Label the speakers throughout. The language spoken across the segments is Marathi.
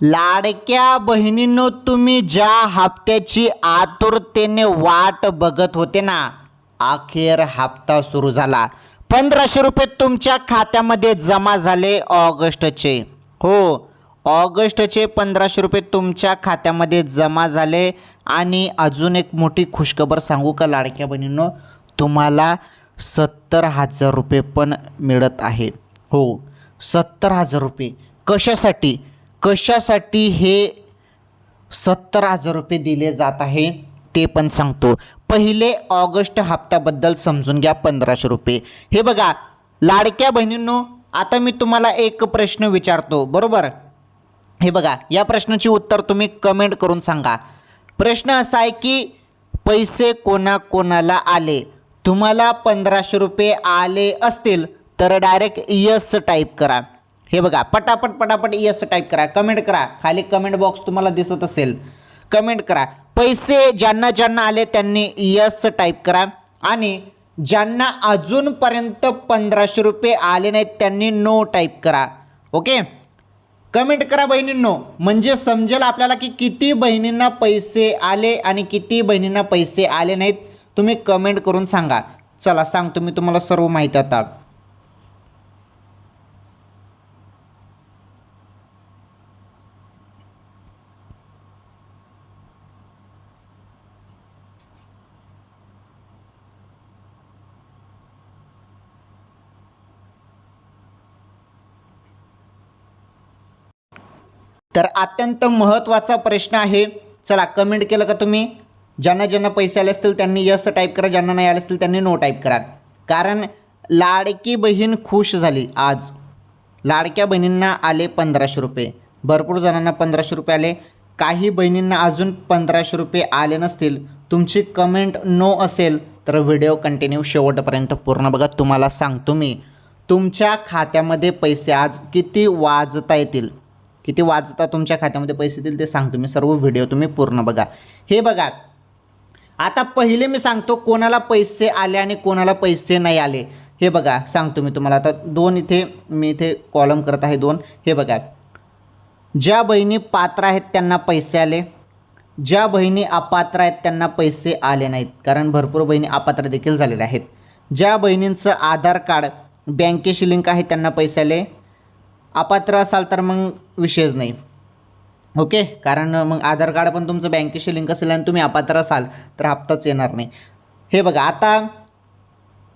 Speaker 1: लाडक्या बहिणींनो तुम्ही ज्या हप्त्याची आतुरतेने वाट बघत होते ना अखेर हप्ता सुरू झाला. पंधराशे रुपये तुमच्या खात्यामध्ये जमा झाले ऑगस्टचे. हो ऑगस्टचे पंधराशे रुपये तुमच्या खात्यामध्ये जमा झाले. आणि अजून एक मोठी खुशखबर सांगू का लाडक्या बहिणींनो तुम्हाला सत्तर हजार रुपये पण मिळत आहे हो सत्तर हजार रुपये. कशासाठी? कशासाठी हे सत्तर हजार रुपये दिले जात आहे ते पण सांगतो. पहिले ऑगस्ट हप्त्याबद्दल समजून घ्या पंधराशे रुपये. हे बघा लाडक्या बहिणींनो आता मी तुम्हाला एक प्रश्न विचारतो बरोबर? हे बघा या प्रश्नाची उत्तर तुम्ही कमेंट करून सांगा. प्रश्न असा आहे की पैसे कोणाकोणाला आले? तुम्हाला पंधराशे रुपये आले असतील तर डायरेक्ट यस टाईप करा. हे बघा पटापट पटापट यस टाईप करा कमेंट करा. खाली कमेंट बॉक्स तुम्हाला दिसत असेल. कमेंट करा. पैसे ज्यांना ज्यांना आले त्यांनी यस टाईप करा. आणि ज्यांना अजूनपर्यंत पंधराशे रुपये आले नाहीत त्यांनी नो टाईप करा. ओके कमेंट करा बहिणींनो. म्हणजे समजेल आपल्याला की किती बहिणींना पैसे आले आणि किती बहिणींना पैसे आले नाहीत. तुम्ही कमेंट करून सांगा. चला सांगतो मी तुम्हाला सर्व माहिती आता. तर अत्यंत महत्त्वाचा प्रश्न आहे. चला कमेंट केलं का तुम्ही? ज्यांना ज्यांना पैसे आले असतील त्यांनी यस टाईप करा ज्यांना नाही आले असतील त्यांनी नो टाईप करा. कारण लाडकी बहीण खुश झाली आज. लाडक्या बहिणींना आले पंधराशे रुपये. भरपूर जणांना पंधराशे रुपये आले. काही बहिणींना अजून पंधराशे रुपये आले नसतील. तुमची कमेंट नो असेल तर व्हिडिओ कंटिन्यू शेवटपर्यंत पूर्ण बघा तुम्हाला सांगतो मी. तुमच्या खात्यामध्ये पैसे आज किती वाजता येतील? किती वाजता तुमच्या खात्यामध्ये पैसे येतील ते सांगतो मी. सर्व व्हिडिओ तुम्ही पूर्ण बघा. हे बघा आता पहिले मी सांगतो कोणाला पैसे आले आणि कोणाला पैसे नाही आले. हे बघा सांगतो मी तुम्हाला. आता दोन इथे मी इथे कॉलम करत आहे दोन. हे बघा ज्या बहिणी पात्र आहेत त्यांना पैसे आले. ज्या बहिणी अपात्र आहेत त्यांना पैसे आले नाहीत. कारण भरपूर बहिणी अपात्र देखील झालेल्या आहेत. ज्या बहिणींचं आधार कार्ड बँकेशी लिंक आहे त्यांना पैसे आले. अपात्र असाल तर मग विषयच नाही. ओके? कारण मग आधार कार्ड पण तुमचं बँकेशी लिंक असेल आणि तुम्ही अपात्र असाल तर हप्ताच येणार नाही. हे बघा आता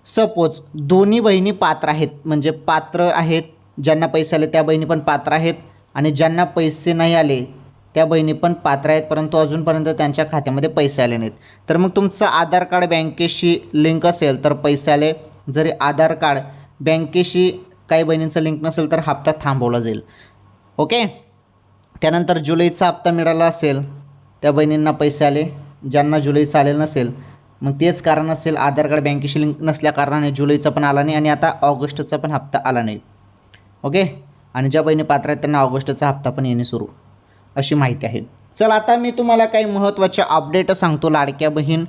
Speaker 1: सपोज दोन्ही बहिणी पात्र आहेत म्हणजे पात्र आहेत ज्यांना पैसे आले त्या बहिणी पण पात्र आहेत आणि ज्यांना पैसे नाही आले त्या बहिणी पण पात्र आहेत परंतु अजूनपर्यंत त्यांच्या खात्यामध्ये पैसे आले नाहीत. तर मग तुमचं आधार कार्ड बँकेशी लिंक असेल तर पैसे आले. जरी आधार कार्ड बँकेशी काही बहिणींचं लिंक नसेल तर हप्ता थांबवला जाईल. ओके त्यानंतर जुलैचा हप्ता मिळाला असेल त्या बहिणींना पैसे आले. ज्यांना जुलैचा आलेलं नसेल मग तेच कारण असेल आधार कार्ड बँकेशी लिंक नसल्या कारणाने जुलैचा पण आला नाही आणि आता ऑगस्टचा पण हप्ता आला नाही. ओके आणि ज्या बहिणी पात्र आहेत त्यांना ऑगस्टचा हप्ता पण येणे सुरू. अशी माहिती आहे. चल आता मी तुम्हाला काही महत्त्वाचे अपडेट सांगतो लाडक्या बहीण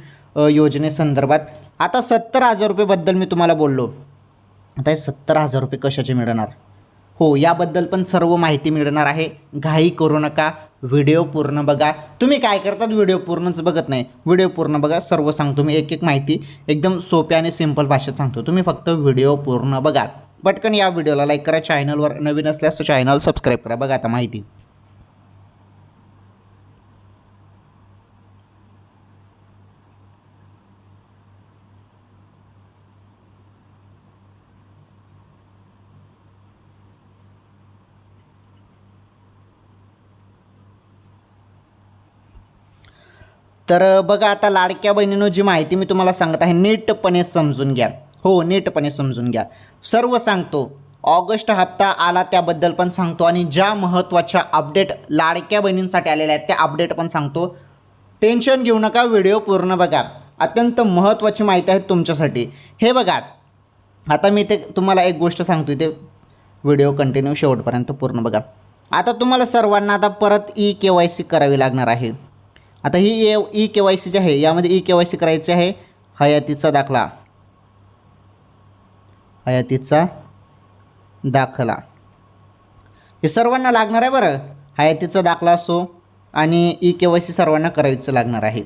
Speaker 1: योजनेसंदर्भात आता सत्तर हजार रुपयेबद्दल मी तुम्हाला बोललो. आता हे सत्तर हजार रुपये कशाचे मिळणार? हो याबद्दल पण सर्व माहिती मिळणार आहे. घाई करू नका. व्हिडिओ पूर्ण बघा. तुम्ही काय करतात? व्हिडिओ पूर्णच बघत नाही. व्हिडिओ पूर्ण बघा. सर्व सांगतो मी. एक एक माहिती एकदम सोप्या आणि सिंपल भाषेत सांगतो. तुम्ही फक्त व्हिडिओ पूर्ण बघा. पटकन या व्हिडिओला लाईक करा. चॅनलवर नवीन असल्यास चॅनल सबस्क्राईब करा. बघा आता माहिती. तर बघा आता लाडक्या बहिणीनं जी माहिती मी तुम्हाला सांगत आहे नीटपणे समजून घ्या. हो नीटपणे समजून घ्या. सर्व सांगतो ऑगस्ट हप्ता आला त्याबद्दल पण सांगतो आणि ज्या महत्त्वाच्या अपडेट लाडक्या बहिणींसाठी आलेल्या आहेत त्या अपडेट पण सांगतो. टेन्शन घेऊ नका व्हिडिओ पूर्ण बघा. अत्यंत महत्त्वाची माहिती आहे तुमच्यासाठी. हे बघा आता मी ते तुम्हाला एक गोष्ट सांगतो इथे व्हिडिओ कंटिन्यू शेवटपर्यंत पूर्ण बघा. आता तुम्हाला सर्वांना आता परत ई के वाय सी करावी लागणार आहे. आता ही ए ई के वाय सी जी आहे यामध्ये ई के वाय सी करायची आहे हयातीचा दाखला. हयातीचा दाखला. हे सर्वांना लागणार आहे बरं. हयातीचा दाखला असो आणि ई के वाय सी सर्वांना करावीचं लागणार आहे.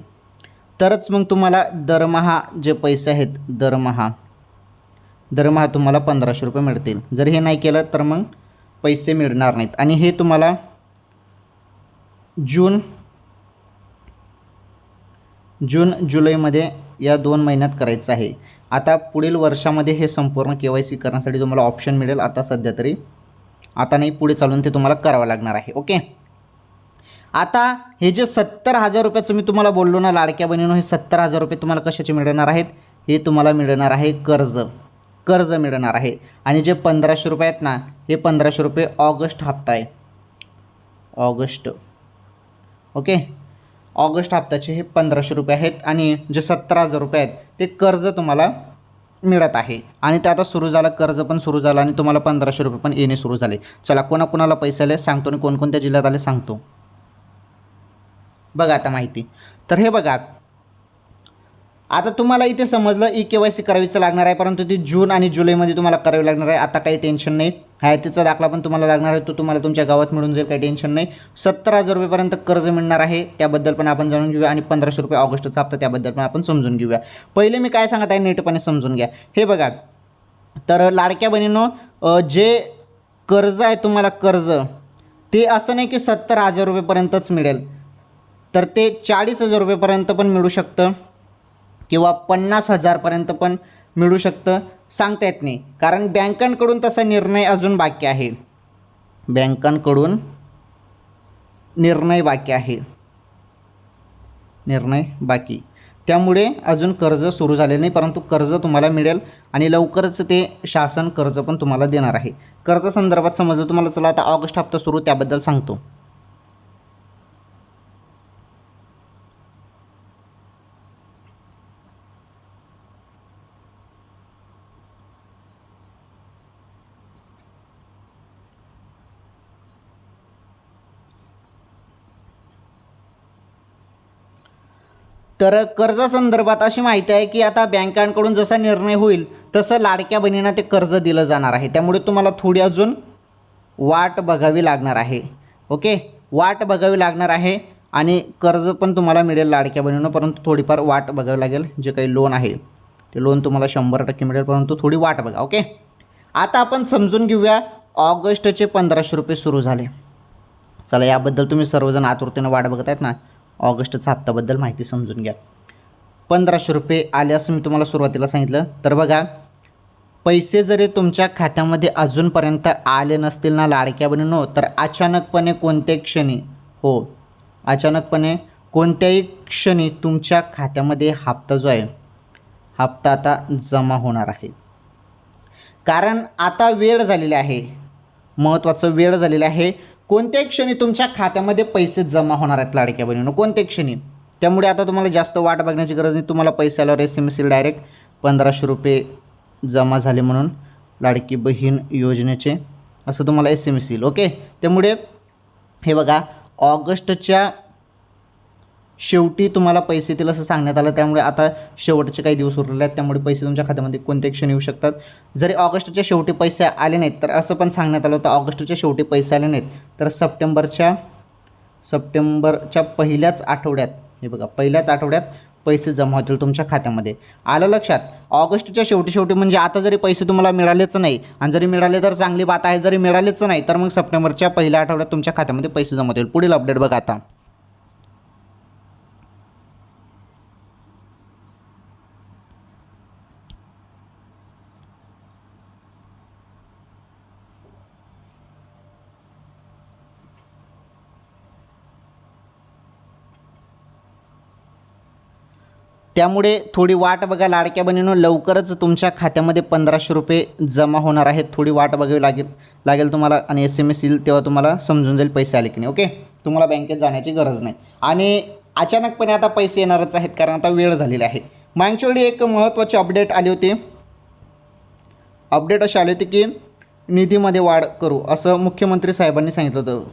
Speaker 1: तरच मग तुम्हाला दरमहा जे पैसे आहेत दरमहा. दरमहा तुम्हाला पंधराशे रुपये मिळतील. जर हे नाही केलं तर मग पैसे मिळणार नाहीत. आणि हे तुम्हाला जून जून जुलैमध्ये या दोन महिन्यात करायचं आहे. आता पुढील वर्षामध्ये हे संपूर्ण के वाय सी करण्यासाठी तुम्हाला ऑप्शन मिळेल. आता सध्या तरी आता नाही पुढे चालून ते तुम्हाला करावं लागणार आहे. ओके आता हे जे सत्तर हजार रुपयाचं मी तुम्हाला बोललो ना लाडक्या बहिणीनं हे सत्तर हजार रुपये तुम्हाला कशाचे मिळणार आहेत? हे तुम्हाला मिळणार आहे कर्ज. कर्ज मिळणार आहे. आणि जे पंधराशे रुपये आहेत ना हे पंधराशे रुपये ऑगस्ट हप्ता आहे. ऑगस्ट. ओके ऑगस्ट हप्त्याचे हे पंधराशे रुपये आहेत आणि जे सतरा हजार रुपये आहेत ते कर्ज तुम्हाला मिळत आहे. आणि ते आता सुरू झालं कर्ज पण सुरू झालं आणि तुम्हाला पंधराशे रुपये पण येणे सुरू झाले. चला कोणाकोणाला पैसे आले सांगतो आणि कोणकोणत्या जिल्ह्यात आले सांगतो. बघा आता माहिती. तर हे बघा आता तुम्हाला इथे समजलं ई के वाय सी करावीचं लागणार आहे परंतु ती जून आणि जुलैमध्ये तुम्हाला करावी लागणार आहे. आता काही टेन्शन नाही. हयातीचा दाखला पण तुम्हाला लागणार आहे. तो तुम्हाला तुमच्या गावात मिळून जाईल काही टेन्शन नाही. सत्तर हजार रुपयेपर्यंत कर्ज मिळणार आहे. त्याबद्दल पण आपण जाणून घेऊया आणि पंधराशे रुपये ऑगस्टचा हप्ता त्याबद्दल पण आपण समजून घेऊया. पहिले मी काय सांगत आहे नीटपणे समजून घ्या. हे बघा तर लाडक्या बहिणीनं जे कर्ज आहे तुम्हाला कर्ज ते असं नाही की सत्तर हजार रुपयेपर्यंतच मिळेल. तर ते चाळीस हजार रुपयेपर्यंत पण मिळू शकतं. किंवा पन्नास हजारपर्यंत पण मिळू शकतं सांगता येत नाही. कारण बँकांकडून तसा निर्णय अजून बाकी आहे. बँकांकडून निर्णय बाकी आहे. निर्णय बाकी. त्यामुळे अजून कर्ज सुरू झालेलं नाही परंतु कर्ज तुम्हाला मिळेल आणि लवकरच ते शासन कर्ज पण तुम्हाला देणार आहे. कर्ज संदर्भात समजलं तुम्हाला चला आता ऑगस्ट हप्ता सुरू त्याबद्दल सांगतो. तर कर्जासंदर्भात अशी माहिती आहे की आता बँकांकडून जसा निर्णय होईल तसं लाडक्या बहिणींना ते कर्ज दिलं जाणार आहे. त्यामुळे तुम्हाला थोडी अजून वाट बघावी लागणार आहे. ओके? वाट बघावी लागणार आहे आणि कर्ज पण तुम्हाला मिळेल लाडक्या बहिणीनं परंतु थोडीफार वाट बघावी लागेल. जे काही लोन आहे ते लोन तुम्हाला शंभर टक्के मिळेल परंतु थोडी वाट बघा ओके? आता आपण समजून घेऊया ऑगस्टचे पंधराशे रुपये सुरू झाले. चला याबद्दल तुम्ही सर्वजण आतुरतेनं वाट बघत आहेत ना. ऑगस्टचा हप्त्याबद्दल माहिती समजून घ्या. पंधराशे रुपये आले असं मी तुम्हाला सुरुवातीला सांगितलं. तर बघा पैसे जरी तुमच्या खात्यामध्ये अजूनपर्यंत आले नसतील ना लाडक्या बहिणीनो तर अचानकपणे कोणत्याही क्षणी हो अचानकपणे कोणत्याही क्षणी तुमच्या खात्यामध्ये हप्ता जो आहे हप्ता आता जमा होणार आहे. कारण आता वेळ झालेली आहे महत्त्वाचं वेळ झालेलं आहे. कोणत्याही क्षणी तुमच्या खात्यामध्ये पैसे जमा होणार आहेत लाडक्या बहिणीनं कोणत्याही क्षणी. त्यामुळे आता तुम्हाला जास्त वाट बघण्याची गरज नाही. तुम्हाला पैसे आल्यावर एस एम एस डायरेक्ट पंधराशे रुपये जमा झाले म्हणून लाडकी बहीण योजनेचे असं तुम्हाला एस एम एस येईल ओके त्यामुळे हे बघा ऑगस्टच्या शेवटी तुम्हाला पैसे येतील असं सांगण्यात आलं. त्यामुळे आता शेवटचे काही दिवस उरलेले आहेत. त्यामुळे पैसे तुमच्या खात्यामध्ये कोणते क्षणी येऊ शकतात. जरी ऑगस्टच्या शेवटी पैसे आले नाहीत तर असं पण सांगण्यात आलं होतं. ऑगस्टच्या शेवटी पैसे आले नाहीत तर सप्टेंबरच्या सप्टेंबरच्या पहिल्याच आठवड्यात हे बघा पहिल्याच आठवड्यात पैसे जमा होतील तुमच्या खात्यामध्ये. आलं लक्षात? ऑगस्टच्या शेवटी शेवटी म्हणजे आता जरी पैसे तुम्हाला मिळालेच नाही आणि जरी मिळाले तर चांगली बात आहे जरी मिळालेच नाही तर मग सप्टेंबरच्या पहिल्या आठवड्यात तुमच्या खात्यामध्ये पैसे जमा होतील. पुढील अपडेट बघा आता. त्यामुळे थोडी वाट बघा लाडक्या बहिणीनं. लवकरच तुमच्या खात्यामध्ये पंधराशे रुपये जमा होणार आहेत. थोडी वाट बघावी लागेल. लागेल तुम्हाला आणि एस एम एस येईल तेव्हा तुम्हाला समजून जाईल पैसे आले की नाही ओके? तुम्हाला बँकेत जाण्याची गरज नाही. आणि अचानकपणे आता पैसे येणारच आहेत कारण आता वेळ झालेली आहे. मागच्या वेळी एक महत्त्वाची अपडेट आली होती. अपडेट अशी आली होती की निधीमध्ये वाढ करू असं मुख्यमंत्री साहेबांनी सांगितलं होतं.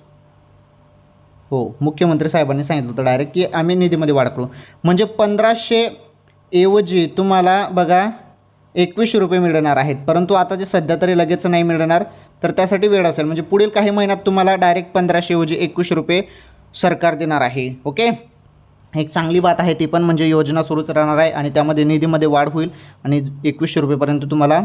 Speaker 1: हो मुख्यमंत्री साहेबांनी सांगितलं होतं डायरेक्ट की आम्ही निधीमध्ये वाढ करू. म्हणजे पंधराशे ऐवजी तुम्हाला बघा एकवीसशे रुपये मिळणार आहेत. परंतु आता जे सध्या तरी लगेच नाही मिळणार तर त्यासाठी वेळ असेल. म्हणजे पुढील काही महिन्यात तुम्हाला डायरेक्ट पंधराशे ऐवजी एकवीसशे रुपये सरकार देणार आहे. ओके एक चांगली बात आहे ती पण म्हणजे योजना सुरूच राहणार आहे आणि त्यामध्ये निधीमध्ये वाढ होईल आणि एकवीसशे रुपयेपर्यंत तुम्हाला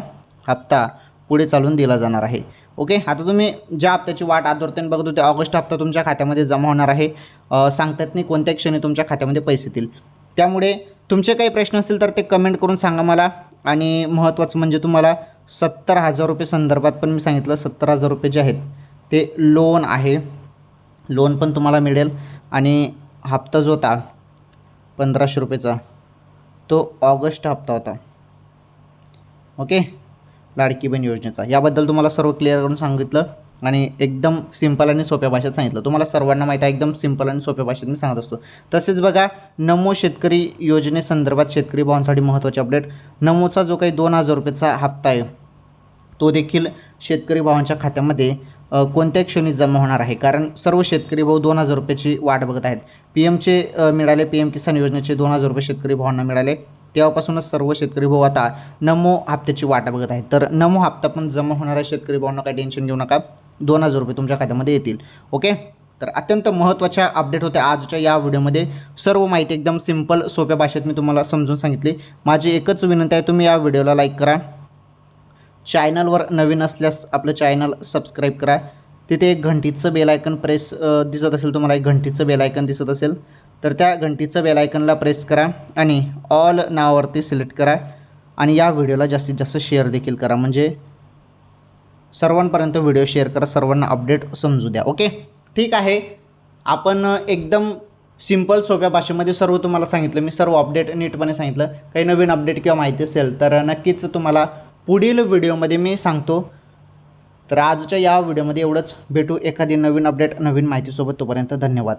Speaker 1: हप्ता पुढे चालून दिला जाणार आहे. ओके? आता तुम्ही ज्या हप्त्याची वाट आदुरतेने बघत होते ऑगस्ट हप्ता तुमच्या खात्यामध्ये जमा होणार आहे. सांगतात नाही कोणत्या क्षणी तुमच्या खात्यामध्ये पैसे येतील. त्यामुळे तुमचे काही प्रश्न असतील तर ते कमेंट करून सांगा मला. आणि महत्त्वाचं म्हणजे तुम्हाला सत्तर हजार रुपये संदर्भात पण मी सांगितलं सत्तर हजार रुपये जे आहेत ते लोन आहे. लोन पण तुम्हाला मिळेल. आणि हप्ता जो होता पंधराशे रुपयेचा तो ऑगस्ट हप्ता होता. ओके? लाडकी बहीण योजनेचा. याबद्दल तुम्हाला सर्व क्लिअर करून सांगितलं आणि एकदम सिंपल आणि सोप्या भाषेत सांगितलं. तुम्हाला सर्वांना माहीत आहे एकदम सिंपल आणि सोप्या भाषेत मी सांगत असतो. तसेच बघा नमो शेतकरी योजनेसंदर्भात शेतकरी भावांसाठी महत्त्वाचे अपडेट नमोचा जो काही दोन हजार रुपयेचा हप्ता आहे तो देखील शेतकरी भावांच्या खात्यामध्ये कोणत्या क्षणी जमा होणार आहे. कारण सर्व शेतकरी भाऊ दोन हजार रुपयाची वाट बघत आहेत. पी एमचे मिळाले पी एम किसान योजनेचे दोन हजार रुपये शेतकरी भावांना मिळाले. तेव्हापासूनच सर्व शेतकरी भाऊ आता नमो हप्त्याची वाट बघत आहेत. तर नमो हप्ता पण जमा होणाऱ्या शेतकरी भावांना काही टेन्शन घेऊ नका. दोन हजार रुपये तुमच्या खात्यामध्ये येतील. ओके तर अत्यंत महत्त्वाच्या अपडेट होत्या आजच्या या व्हिडिओमध्ये. सर्व माहिती एकदम सिंपल सोप्या भाषेत मी तुम्हाला समजून सांगितली. माझी एकच विनंती आहे तुम्ही या व्हिडिओला लाईक करा. चॅनलवर नवीन असल्यास आपलं चॅनल सबस्क्राईब करा. तिथे एक घंटीचं बेल आयकन प्रेस दिसत असेल तुम्हाला एक घंटीचं बेल आयकन दिसत असेल. तर त्या घंटीचं बेल आयकनला प्रेस करा आणि ऑल नावावरती सिलेक्ट करा आणि या व्हिडिओला जास्तीत जास्त शेअर देखील करा. म्हणजे सर्वांपर्यंत व्हिडिओ शेअर करा सर्वांना अपडेट समजू द्या. ओके ठीक आहे. आपण एकदम सिंपल सोप्या भाषेमध्ये सर्व तुम्हाला सांगितलं. मी सर्व अपडेट नीटपणे सांगितलं. काही नवीन अपडेट किंवा माहिती असेल तर नक्कीच तुम्हाला पुढील व्हिडिओमध्ये मी सांगतो. तर आजच्या या व्हिडिओमध्ये एवढंच. भेटू एखादी नवीन अपडेट नवीन माहितीसोबत तोपर्यंत धन्यवाद.